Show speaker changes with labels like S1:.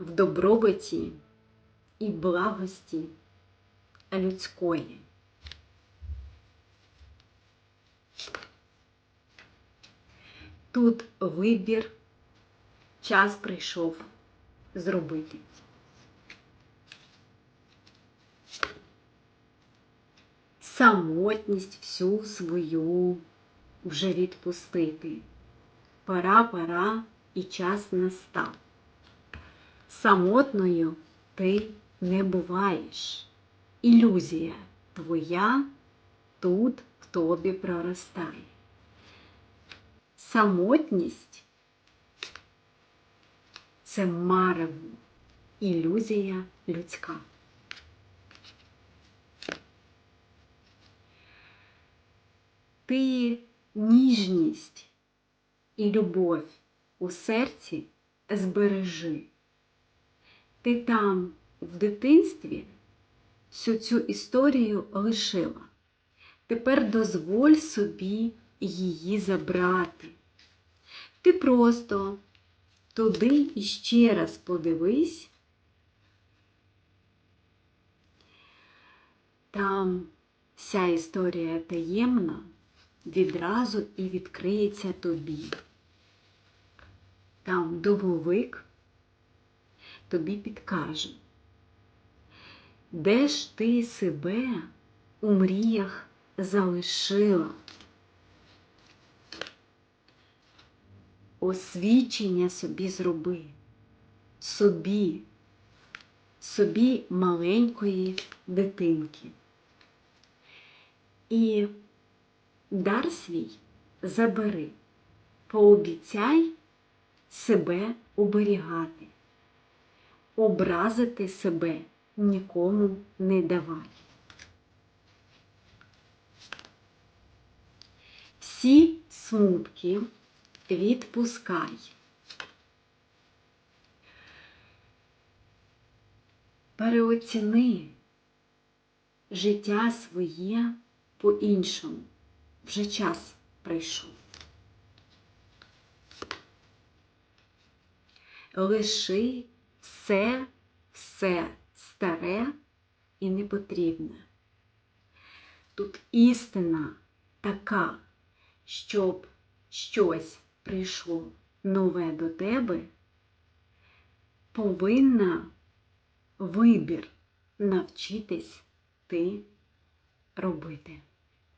S1: в добробуті і благості людської. Тут вибір, час прийшов зробити. Самотність всю свою вже відпустити. Пора, пора і час настав. Самотною ти не буваєш. Ілюзія твоя тут в тобі проростає. Самотність це марево, ілюзія людська. Ти ніжність і любов у серці збережи. Ти там в дитинстві всю цю історію лишила. Тепер дозволь собі її забрати. Ти просто туди іще раз подивись. Там вся історія таємна відразу і відкриється тобі. Там домовик тобі підкаже, де ж ти себе у мріях залишила. Освічення собі зроби, собі, собі маленької дитинки. І дар свій забери, пообіцяй себе оберігати, образити себе нікому не давай. Всі смутки відпускай. Переоціни життя своє по-іншому. Вже час прийшов. Лиши все, все старе і непотрібне. Тут істина така, щоб щось прийшло нове до тебе, повинна вибір навчитись ти робити.